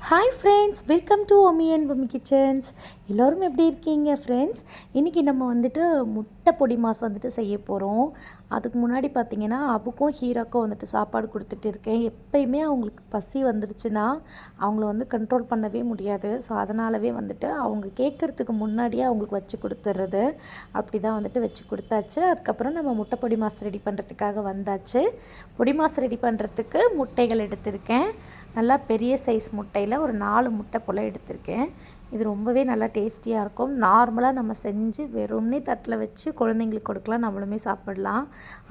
Hi friends welcome to Omi and Pommi kitchens எல்லோரும் எப்படி இருக்கீங்க ஃப்ரெண்ட்ஸ் இன்றைக்கி நம்ம வந்துட்டு முட்டை பொடி மாஸ் வந்துட்டு செய்ய போகிறோம் அதுக்கு முன்னாடி பார்த்திங்கன்னா அபுக்கும் ஹீரோக்கும் வந்துட்டு சாப்பாடு கொடுத்துட்டு இருக்கேன். எப்பயுமே அவங்களுக்கு பசி வந்துருச்சுன்னா அவங்கள வந்து கண்ட்ரோல் பண்ணவே முடியாது. ஸோ அதனாலவே வந்துட்டு அவங்க கேட்குறதுக்கு முன்னாடியே அவங்களுக்கு வச்சு கொடுத்துட்றது அப்படி தான் வந்துட்டு வச்சு கொடுத்தாச்சு. அதுக்கப்புறம் நம்ம முட்டை பொடி மாஸ் ரெடி பண்ணுறதுக்காக வந்தாச்சு. பொடி மாஸ் ரெடி பண்ணுறதுக்கு முட்டைகள் எடுத்திருக்கேன். நல்லா பெரிய சைஸ் முட்டையில் ஒரு நாலு முட்டை போல் எடுத்திருக்கேன். இது ரொம்பவே நல்லா டேஸ்டியாக இருக்கும். நார்மலாக நம்ம செஞ்சு வெறும்னே தட்டில் வச்சு குழந்தைங்களுக்கு கொடுக்கலாம். நம்மளுமே சாப்பிடலாம்.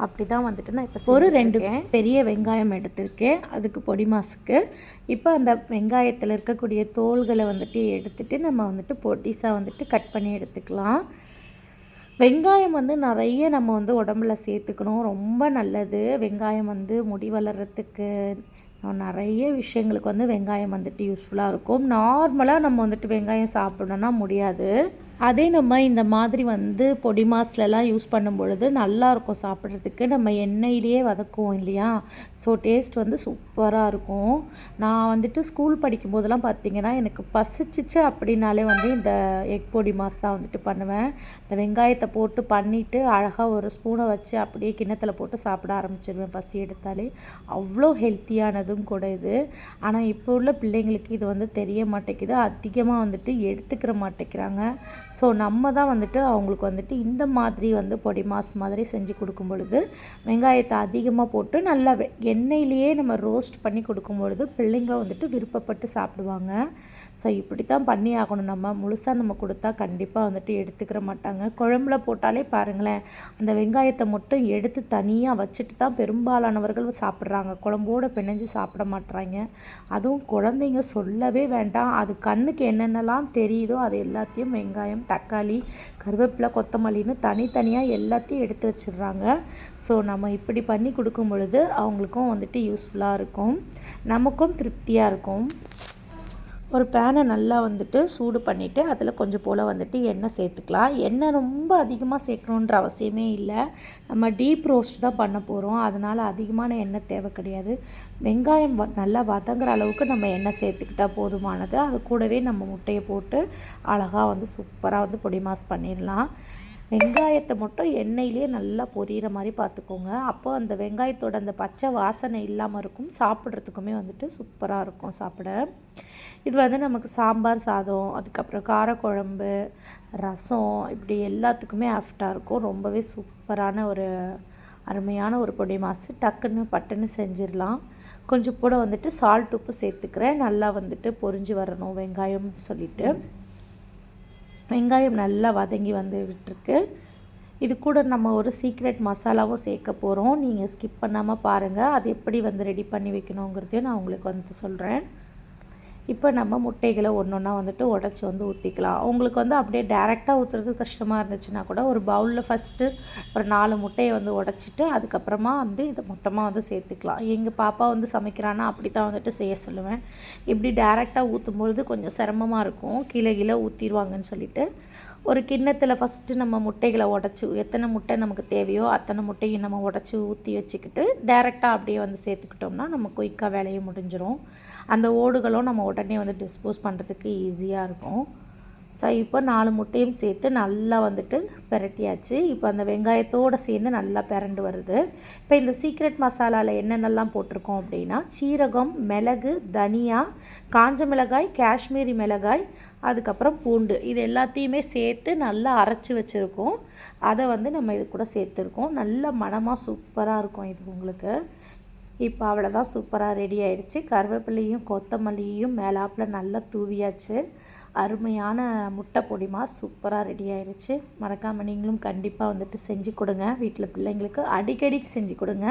அப்படி தான் வந்துட்டு நான் இப்போ ஒரு ரெண்டு பெரிய வெங்காயம் எடுத்திருக்கேன். அதுக்கு பொடி மாசுக்கு இப்போ அந்த வெங்காயத்தில் இருக்கக்கூடிய தோள்களை வந்துட்டு எடுத்துட்டு நம்ம வந்துட்டு பொடிசாக வந்துட்டு கட் பண்ணி எடுத்துக்கலாம். வெங்காயம் வந்து நிறைய நம்ம வந்து உடம்புல சேர்த்துக்கணும். ரொம்ப நல்லது. வெங்காயம் வந்து முடி வளர்கிறதுக்கு நிறைய விஷயங்களுக்கு வந்து வெங்காயம் வந்துட்டு யூஸ்ஃபுல்லாக இருக்கும். நார்மலாக நம்ம வந்துட்டு வெங்காயம் சாப்பிடணுன்னா முடியாது. அதே நம்ம இந்த மாதிரி வந்து பொடி மாஸ்லலாம் யூஸ் பண்ணும் பொழுது நல்லாயிருக்கும் சாப்பிட்றதுக்கு. நம்ம எண்ணெயிலேயே வதக்குவோம் இல்லையா? ஸோ டேஸ்ட் வந்து சூப்பராக இருக்கும். நான் வந்துட்டு ஸ்கூல் படிக்கும் போதெல்லாம் பார்த்திங்கன்னா எனக்கு பசிச்சிச்சு அப்படின்னாலே வந்து இந்த எக் பொடி மாஸ் தான் வந்துட்டு பண்ணுவேன். இந்த வெங்காயத்தை போட்டு பண்ணிவிட்டு அழகாக ஒரு ஸ்பூனை வச்சு அப்படியே கிண்ணத்தில் போட்டு சாப்பிட ஆரம்பிச்சிருவேன் பசி எடுத்தாலே. அவ்வளோ ஹெல்த்தியானதும் கூட இது. ஆனால் இப்போ உள்ள பிள்ளைங்களுக்கு இது வந்து தெரிய மாட்டேங்குது. அதிகமாக வந்துட்டு எடுத்துக்கிற மாட்டேங்கிறாங்க. ஸோ நம்ம தான் வந்துட்டு அவங்களுக்கு வந்துட்டு இந்த மாதிரி வந்து பொடி மாஸ் மாதிரி செஞ்சு கொடுக்கும் பொழுது வெங்காயத்தை அதிகமாக போட்டு நல்லா எண்ணெயிலேயே நம்ம ரோஸ்ட் பண்ணி கொடுக்கும் பொழுது பிள்ளைங்க வந்துட்டு விருப்பப்பட்டு சாப்பிடுவாங்க. ஸோ இப்படி தான் பண்ணி ஆகணும். நம்ம முழுசாக நம்ம கொடுத்தா கண்டிப்பாக வந்துட்டு எடுத்துக்கிற மாட்டாங்க. குழம்புல போட்டாலே பாருங்களேன் அந்த வெங்காயத்தை மட்டும் எடுத்து தனியாக வச்சுட்டு தான் பெரும்பாலானவர்கள் சாப்பிட்றாங்க. குழம்போடு பிணைஞ்சு சாப்பிட மாட்டுறாங்க அதுவும் குழந்தைங்க சொல்லவே வேண்டாம். அது கண்ணுக்கு என்னென்னலாம் தெரியுதோ அது எல்லாத்தையும் வெங்காயம் தக்காளி கருவேப்பிலை கொத்தமல்லின்னு தனித்தனியாக எல்லாத்தையும் எடுத்து வச்சிடுறாங்க. ஸோ நம்ம இப்படி பண்ணி கொடுக்கும் பொழுது அவங்களுக்கும் வந்துட்டு யூஸ்ஃபுல்லாக இருக்கும். நமக்கும் திருப்தியாக இருக்கும். ஒரு பேனை நல்லா வந்துட்டு சூடு பண்ணிவிட்டு அதில் கொஞ்சம் போல் வந்துட்டு எண்ணெய் சேர்த்துக்கலாம். எண்ணெய் ரொம்ப அதிகமாக சேர்க்கணுன்ற அவசியமே இல்லை. நம்ம டீப் ரோஸ்ட் தான் பண்ண போகிறோம் அதனால் அதிகமான எண்ணெய் தேவை கிடையாது. வெங்காயம் வ நல்லா வதங்குற அளவுக்கு நம்ம எண்ணெய் சேர்த்துக்கிட்டால் போதுமானது. அது கூடவே நம்ம முட்டையை போட்டு அழகாக வந்து சூப்பராக வந்து பொடி மாஸ் பண்ணிடலாம். வெங்காயத்தை மட்டும் எண்ணெயிலே நல்லா பொரியிற மாதிரி பார்த்துக்கோங்க. அப்போ அந்த வெங்காயத்தோட அந்த பச்சை வாசனை இல்லாமல் இருக்கும். சாப்பிட்றதுக்குமே வந்துட்டு சூப்பராக இருக்கும் சாப்பிட. இது வந்து நமக்கு சாம்பார் சாதம் அதுக்கப்புறம் காரக்குழம்பு ரசம் இப்படி எல்லாத்துக்குமே ஆஃப்டாக இருக்கும். ரொம்பவே சூப்பரான ஒரு அருமையான ஒரு பொடி மாசு. டக்குன்னு பட்டுன்னு செஞ்சிடலாம். கொஞ்சம் கூட வந்துட்டு சால்ட் உப்பு சேர்த்துக்கிறேன். நல்லா வந்துட்டு பொரிஞ்சு வரணும் வெங்காயம்னு சொல்லிவிட்டு வெங்காயம் நல்லா வதங்கி வந்துகிட்ருக்கு. இது கூட நம்ம ஒரு சீக்ரெட் மசாலாவும் சேர்க்க போகிறோம் நீங்கள் ஸ்கிப் பண்ணாமல் பாருங்கள் அது எப்படி வந்து ரெடி பண்ணி வைக்கணுங்கிறதையும் நான் உங்களுக்கு வந்து சொல்கிறேன் இப்போ நம்ம முட்டைகளை ஒன்று ஒன்றா வந்துட்டு உடச்சி வந்து ஊற்றிக்கலாம் உங்களுக்கு வந்து அப்படியே டேரெக்டாக ஊற்றுறது கஷ்டமாக இருந்துச்சுன்னா கூட ஒரு பவுலில் ஃபஸ்ட்டு ஒரு நாலு முட்டையை வந்து உடச்சிட்டு அதுக்கப்புறமா வந்து இதை மொத்தமாக வந்து சேர்த்துக்கலாம். எங்கள் பாப்பா வந்து சமைக்கிறான்னா அப்படி தான் வந்துட்டு செய்ய சொல்லுவேன். இப்படி டேரெக்டாக ஊற்றும்பொழுது கொஞ்சம் சிரமமாக இருக்கும். கீழே கீழே ஊற்றிடுவாங்கன்னு சொல்லிட்டு ஒரு கிண்ணத்தில் ஃபஸ்ட்டு நம்ம முட்டைகளை உடச்சி எத்தனை முட்டை நமக்கு தேவையோ அத்தனை முட்டையும் நம்ம உடச்சி ஊற்றி வச்சுக்கிட்டு டேரெக்டாக அப்படியே வந்து சேர்த்துக்கிட்டோம்னா நம்ம குயிக்காக வேலையை முடிஞ்சிடும் அந்த ஓடுகளும் நம்ம உட உடனே வந்து டிஸ்போஸ் பண்ணுறதுக்கு ஈஸியாக இருக்கும். ஸோ இப்போ நாலு முட்டையும் சேர்த்து நல்லா வந்துட்டு பெரட்டியாச்சு. இப்போ அந்த வெங்காயத்தோடு சேர்ந்து நல்லா பிறண்டு வருது. இப்போ இந்த சீக்ரெட் மசாலாவில் என்னென்னலாம் போட்டிருக்கோம் அப்படின்னா சீரகம் மிளகு தனியா காஞ்ச மிளகாய் காஷ்மீரி மிளகாய் அதுக்கப்புறம் பூண்டு. இது எல்லாத்தையுமே சேர்த்து நல்லா அரைச்சி வச்சுருக்கோம். அதை வந்து நம்ம இது கூட சேர்த்துருக்கோம். நல்ல மனமாக சூப்பராக இருக்கும் இது உங்களுக்கு. இப்போ அவ்வளோதான் சூப்பராக ரெடி ஆயிடுச்சு கருவேப்பிலையும் கொத்தமல்லியும் மேலாப்பில் நல்லா தூவியாச்சு. அருமையான முட்டை பொடிமா சூப்பராக ரெடி ஆயிடுச்சு மறக்காமல் நீங்களும் கண்டிப்பாக வந்துட்டு செஞ்சு கொடுங்க. வீட்டில் பிள்ளைங்களுக்கு அடிக்கடி செஞ்சு கொடுங்க.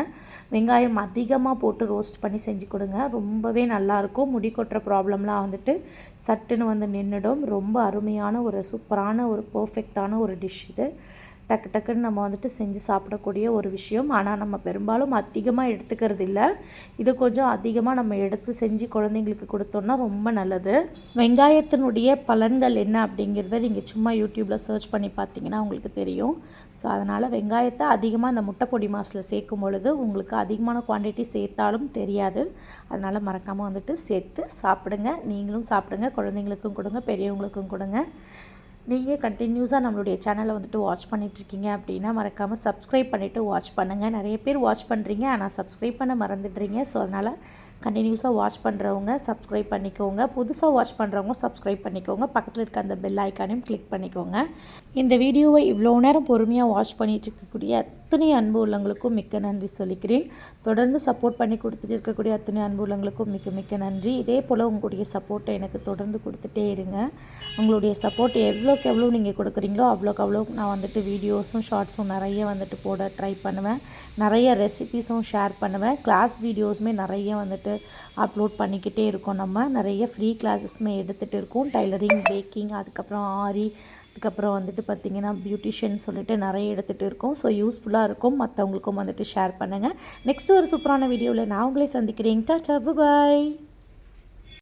வெங்காயம் அதிகமாக போட்டு ரோஸ்ட் பண்ணி செஞ்சு கொடுங்க. ரொம்பவே நல்லாயிருக்கும் முடி கொட்டுற ப்ராப்ளம்லாம் வந்துட்டு சட்டுன்னு வந்து நின்றுடும் ரொம்ப அருமையான ஒரு சூப்பரான ஒரு பர்ஃபெக்டான ஒரு டிஷ் இது. டக்கு டக்குன்னு நம்ம வந்துட்டு செஞ்சு சாப்பிடக்கூடிய ஒரு விஷயம். ஆனால் நம்ம பெரும்பாலும் அதிகமாக எடுத்துக்கிறது இல்லை இது கொஞ்சம் அதிகமாக நம்ம எடுத்து செஞ்சு குழந்தைங்களுக்கு கொடுத்தோம்னா ரொம்ப நல்லது. வெங்காயத்தினுடைய பலன்கள் என்ன அப்படிங்கிறத நீங்கள் சும்மா யூடியூப்பில் சர்ச் பண்ணி பார்த்தீங்கன்னா உங்களுக்கு தெரியும். ஸோ அதனால் வெங்காயத்தை அதிகமாக அந்த முட்டை பொடி மாசில் சேர்க்கும் பொழுது உங்களுக்கு அதிகமான குவான்டிட்டி சேர்த்தாலும் தெரியாது. அதனால் மறக்காமல் வந்துட்டு சேர்த்து சாப்பிடுங்க. நீங்களும் சாப்பிடுங்க. குழந்தைங்களுக்கும் கொடுங்க. பெரியவங்களுக்கும் கொடுங்க. நீங்கள் கண்டினியூஸாக நம்மளுடைய சேனலை வந்துட்டு வாட்ச் பண்ணிகிட்ருக்கீங்க அப்படின்னா மறக்காமல் சப்ஸ்கிரைப் பண்ணிவிட்டு வாட்ச் பண்ணுங்கள் நிறைய பேர் வாட்ச் பண்ணுறீங்க ஆனால் சப்ஸ்கிரைப் பண்ண மறந்துடுறீங்க. ஸோ அதனால் கண்டினியூஸாக வாட்ச் பண்ணுறவங்க சப்ஸ்கிரைப் பண்ணிக்கோங்க. புதுசாக வாட்ச் பண்ணுறவங்க சப்ஸ்கிரைப் பண்ணிக்கோங்க. பக்கத்தில் இருக்க அந்த பெல் ஐக்கானையும் கிளிக் பண்ணிக்கோங்க. இந்த வீடியோவை இவ்வளோ நேரம் பொறுமையாக வாட்ச் பண்ணிட்டு இருக்கக்கூடிய அத்தனை அன்பு உள்ளவங்களுக்கும் மிக்க நன்றி சொல்லிக்கிறேன். தொடர்ந்து சப்போர்ட் பண்ணி கொடுத்துட்டு இருக்கக்கூடிய அத்தனை அன்பு உள்ளங்களுக்கும் மிக்க மிக்க நன்றி. இதே போல் உங்களுடைய சப்போர்ட்டை எனக்கு தொடர்ந்து கொடுத்துட்டே இருங்க. உங்களுடைய சப்போர்ட் எவ்வளோக்கு எவ்வளோ நீங்கள் கொடுக்குறீங்களோ அவ்வளோக்கு அவ்வளோ நான் வந்துட்டு வீடியோஸும் ஷார்ட்ஸும் நிறைய வந்துட்டு போட ட்ரை பண்ணுவேன். நிறைய ரெசிபிஸும் ஷேர் பண்ணுவேன். கிளாஸ் வீடியோஸுமே நிறைய வந்துட்டு அப்லோட் பண்ணிக்கிட்டே இருக்கோம். நம்ம நிறைய ஃப்ரீ கிளாஸஸுமே எடுத்துகிட்டு இருக்கோம். டைலரிங் பேக்கிங் அதுக்கப்புறம் ஆரி அதுக்கப்புறம் வந்துட்டு பார்த்திங்கன்னா பியூட்டிஷியன் சொல்லிட்டு நிறைய எடுத்துகிட்டு இருக்கோம். ஸோ யூஸ்ஃபுல்லாக இருக்கும். மற்றவங்களுக்கும் வந்துட்டு ஷேர் பண்ணுங்கள் நெக்ஸ்ட் ஒரு சூப்பரான வீடியோவில் நான் உங்களே சந்திக்கிறேன். டாட்டா பாய்